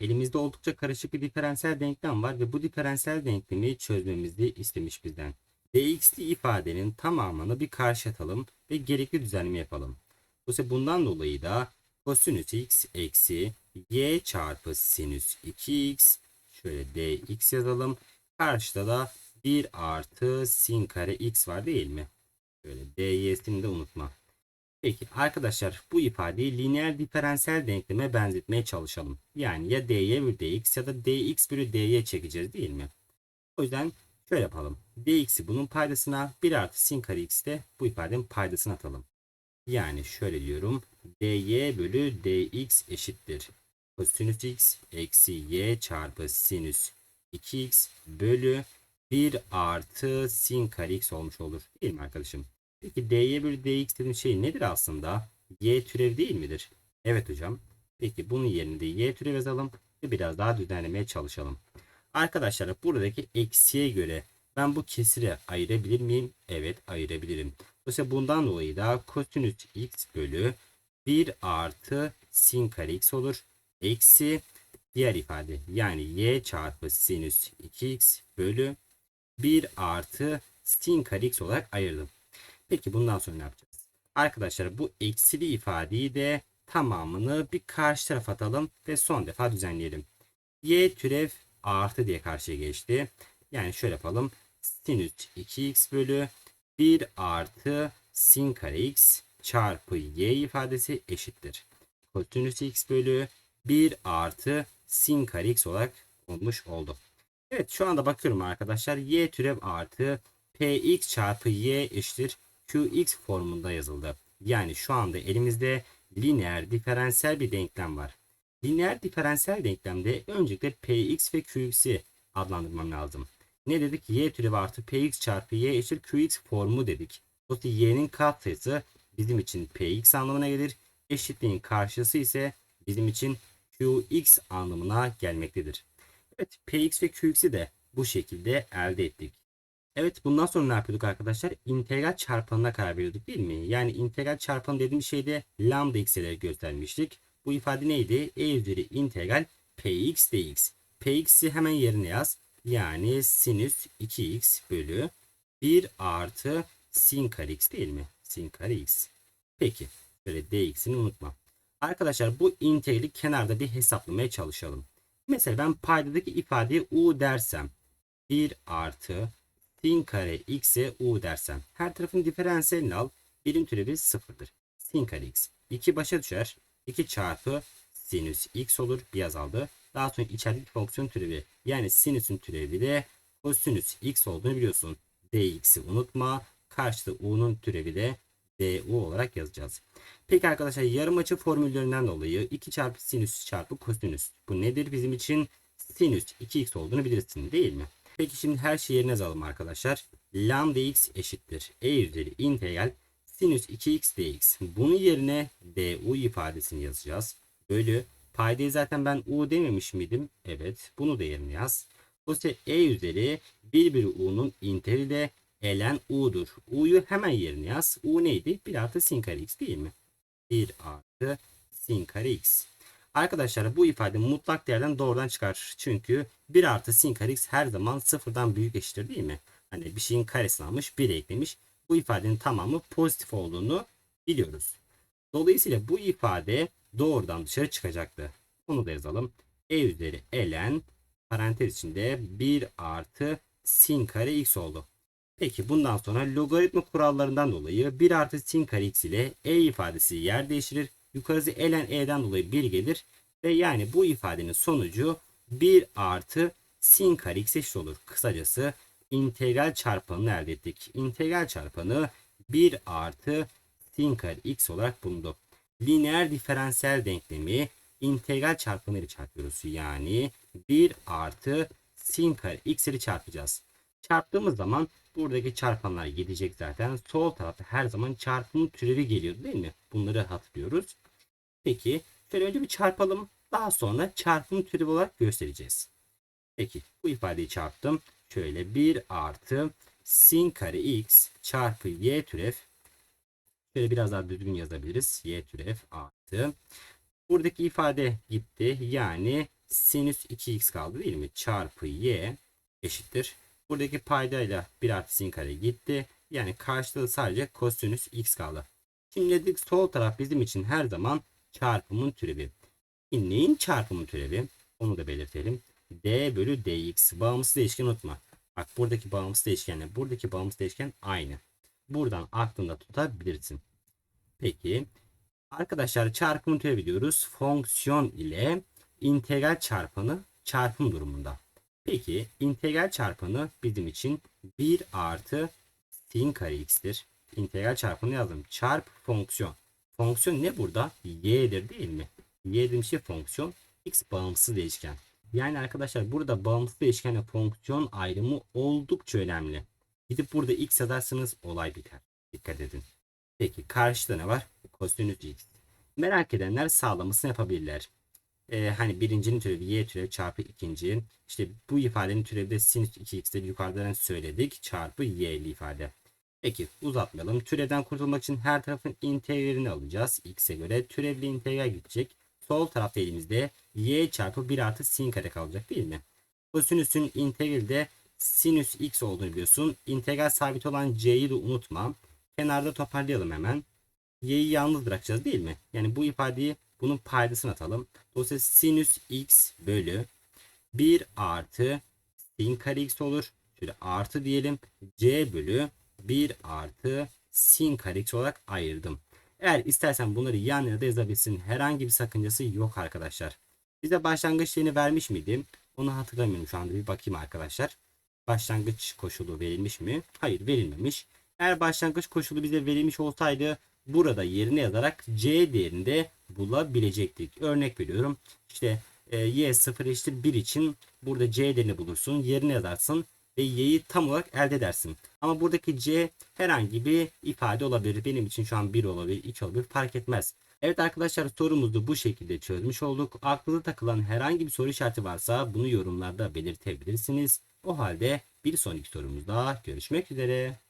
Elimizde oldukça karışık bir diferansiyel denklem var ve bu diferansiyel denklemi çözmemizi istemiş bizden. dx'li ifadenin tamamını bir karşı atalım ve gerekli düzenleme yapalım. Dolayısıyla bundan dolayı da kosinüs x eksi y çarpı sinüs 2x şöyle dx yazalım. Karşıda da 1 artı sin kare x var değil mi? Şöyle dy'sini de unutma. Peki arkadaşlar bu ifadeyi lineer diferansiyel denkleme benzetmeye çalışalım. Yani ya dy bölü dx ya da dx bölü dy çekeceğiz değil mi? O yüzden şöyle yapalım. dx'i bunun paydasına 1 artı sin kare x de bu ifadenin paydasına atalım. Yani şöyle diyorum. dy bölü dx eşittir. Kosinüs x eksi y çarpı sinüs 2x bölü 1 artı sin kare x olmuş olur. Değil mi arkadaşım? Peki dy bölü dx dediğim şey nedir aslında? y türev değil midir? Evet hocam. Peki bunun yerine de y türev yazalım ve biraz daha düzenlemeye çalışalım. Arkadaşlar buradaki eksiye göre ben bu kesiri ayırabilir miyim? Evet ayırabilirim. Dolayısıyla bundan dolayı da kosinüs x bölü 1 artı sin kare x olur. Eksi diğer ifade yani y çarpı sinüs 2x bölü 1 artı sin kare x olarak ayırdım. Peki bundan sonra ne yapacağız? Arkadaşlar bu eksili ifadeyi de tamamını bir karşı tarafa atalım ve son defa düzenleyelim. y türev artı diye karşıya geçti. Yani şöyle yapalım. Sinüs 2x bölü 1 artı sin kare x çarpı y ifadesi eşittir. Kosinüs x bölü 1 artı sin kare x olarak olmuş oldu. Evet şu anda bakıyorum arkadaşlar. y türev artı px çarpı y eşittir qx formunda yazıldı. Yani şu anda elimizde lineer diferansiyel bir denklem var. Lineer diferansiyel denklemde öncelikle px ve qx'i adlandırmam lazım. Ne dedik? y türevi artı px çarpı y eşittir qx formu dedik. Dolayısıyla y'nin katsayısı bizim için px anlamına gelir. Eşitliğin karşısı ise bizim için qx anlamına gelmektedir. Evet px ve qx'i de bu şekilde elde ettik. Evet bundan sonra ne yapıyorduk arkadaşlar? İntegral çarpanına karar veriyorduk değil mi? Yani integral çarpanı dediğim şeyde lambda x'leri göstermiştik. Bu ifade neydi? E üzeri integral px dx. px'i hemen yerine yaz. Yani sinüs 2x bölü 1 artı sin kare x değil mi? Sin kare x. Peki. Şöyle dx'ini unutma. Arkadaşlar bu integrali kenarda bir hesaplamaya çalışalım. Mesela ben paydadaki ifadeye u dersem 1 artı sin kare x'e u dersem her tarafın diferansiyelini al. Birim türevi sıfırdır. Sin kare x. 2 başa düşer. 2 çarpı sinüs x olur. Bir azaldı. Daha sonra içerideki fonksiyon türevi yani sinüsün türevi de kosinüs x olduğunu biliyorsun. dx'i unutma. Karşıda u'nun türevi de du olarak yazacağız. Peki arkadaşlar yarım açı formüllerinden dolayı 2 çarpı sinüs çarpı kosinüs. Bu nedir bizim için? Sinüs 2x olduğunu bilirsin değil mi? Peki şimdi her şeyi yerine yazalım arkadaşlar. Lambda x eşittir. E üzeri integral sinüs 2x dx. Bunun yerine du ifadesini yazacağız. Bölü paydayı zaten ben u dememiş miydim? Evet. Bunu da yerine yaz. Dolayısıyla e üzeri 1 bölü u'nun integrali de ln u'dur. u'yu hemen yerine yaz. u neydi? 1 artı sin kare x değil mi? 1 artı sin kare x. Arkadaşlar bu ifade mutlak değerden doğrudan çıkar. Çünkü 1 artı sin kare x her zaman sıfırdan büyük eşittir değil mi? Hani bir şeyin karesini almış 1 eklemiş. Bu ifadenin tamamı pozitif olduğunu biliyoruz. Dolayısıyla bu ifade doğrudan dışarı çıkacaktı. Bunu da yazalım. E üzeri ln parantez içinde 1 artı sin kare x oldu. Peki bundan sonra logaritma kurallarından dolayı 1 artı sin kare x ile e ifadesi yer değiştirir. Yukarısı ln e'den dolayı 1 gelir. Ve yani bu ifadenin sonucu 1 artı sin kare x eşit olur. Kısacası integral çarpanını elde ettik. İntegral çarpanı 1 artı sin kare x olarak bulundu. Lineer diferansiyel denklemi integral çarpanı ile çarpıyoruz. Yani 1 artı sin kare x ile çarpacağız. Çarptığımız zaman buradaki çarpanlar gidecek zaten. Sol tarafta her zaman çarpımın türevi geliyordu değil mi? Bunları hatırlıyoruz. Peki şöyle önce bir çarpalım. Daha sonra çarpım türevi olarak göstereceğiz. Peki bu ifadeyi çarptım. Şöyle 1 artı sin kare x çarpı y türev. Şöyle biraz daha düzgün yazabiliriz. y türev artı. Buradaki ifade gitti. Yani sinüs 2x kaldı değil mi? Çarpı y eşittir. Buradaki paydayla 1 artı sin kare gitti. Yani karşılığı sadece kosinüs x kaldı. Şimdi dedik sol taraf bizim için her zaman çarpımın türevi. Şimdi neyin çarpımın türevi? Onu da belirtelim. d bölü dx. Bağımsız değişken unutma. Bak buradaki bağımsız değişkenle buradaki bağımsız değişken aynı. Buradan aklında tutabilirsin. Peki arkadaşlar çarpımı türevi diyoruz. Fonksiyon ile integral çarpanı çarpım durumunda. Peki integral çarpanı bizim için 1 artı sin kare x'tir. İntegral çarpanı yazdım. Çarp fonksiyon. Fonksiyon ne burada? y'dir değil mi? Y dediğim şey fonksiyon. X bağımsız değişken. Yani arkadaşlar burada bağımsız değişkenle fonksiyon ayrımı oldukça önemli. Gidip burada x yazarsanız olay biter. Dikkat edin. Peki karşıda ne var? Kosinüs x. Merak edenler sağlamasını yapabilirler. Ee, hani birincinin türevi y türevi çarpı ikincinin. İşte bu ifadenin türevi de sinüs 2x'de yukarıdan söyledik. Çarpı y'li ifade. Peki uzatmayalım. Türevden kurtulmak için her tarafın integralini alacağız. X'e göre türevli integral gidecek. Sol tarafta elimizde y çarpı 1 artı sin kare kalacak değil mi? Kosinüsün integrali de sinüs x olduğunu biliyorsun. İntegral sabit olan c'yi de unutma. Kenarda toparlayalım hemen. y'yi yalnız bırakacağız değil mi? Yani bu ifadeyi bunun paydasını atalım. Dolayısıyla sinüs x bölü 1 artı sin kare x olur. Şöyle artı diyelim. c bölü 1 artı sin kare x olarak ayırdım. Eğer istersen bunları yan yana da yazabilirsin. Herhangi bir sakıncası yok arkadaşlar. Bize başlangıç değerini vermiş miydim? Onu hatırlamıyorum şu anda bir bakayım arkadaşlar. Başlangıç koşulu verilmiş mi? Hayır verilmemiş. Eğer başlangıç koşulu bize verilmiş olsaydı burada yerine yazarak c değerini de bulabilecektik. Örnek veriyorum. İşte e, y 0 eşittir 1 için burada c değerini bulursun. Yerine yazarsın ve y'yi tam olarak elde edersin. Ama buradaki c herhangi bir ifade olabilir. Benim için şu an 1 olabilir, 2 olabilir fark etmez. Evet arkadaşlar sorumuzu bu şekilde çözmüş olduk. Aklınıza takılan herhangi bir soru işareti varsa bunu yorumlarda belirtebilirsiniz. O halde bir sonraki sorumuzda görüşmek üzere.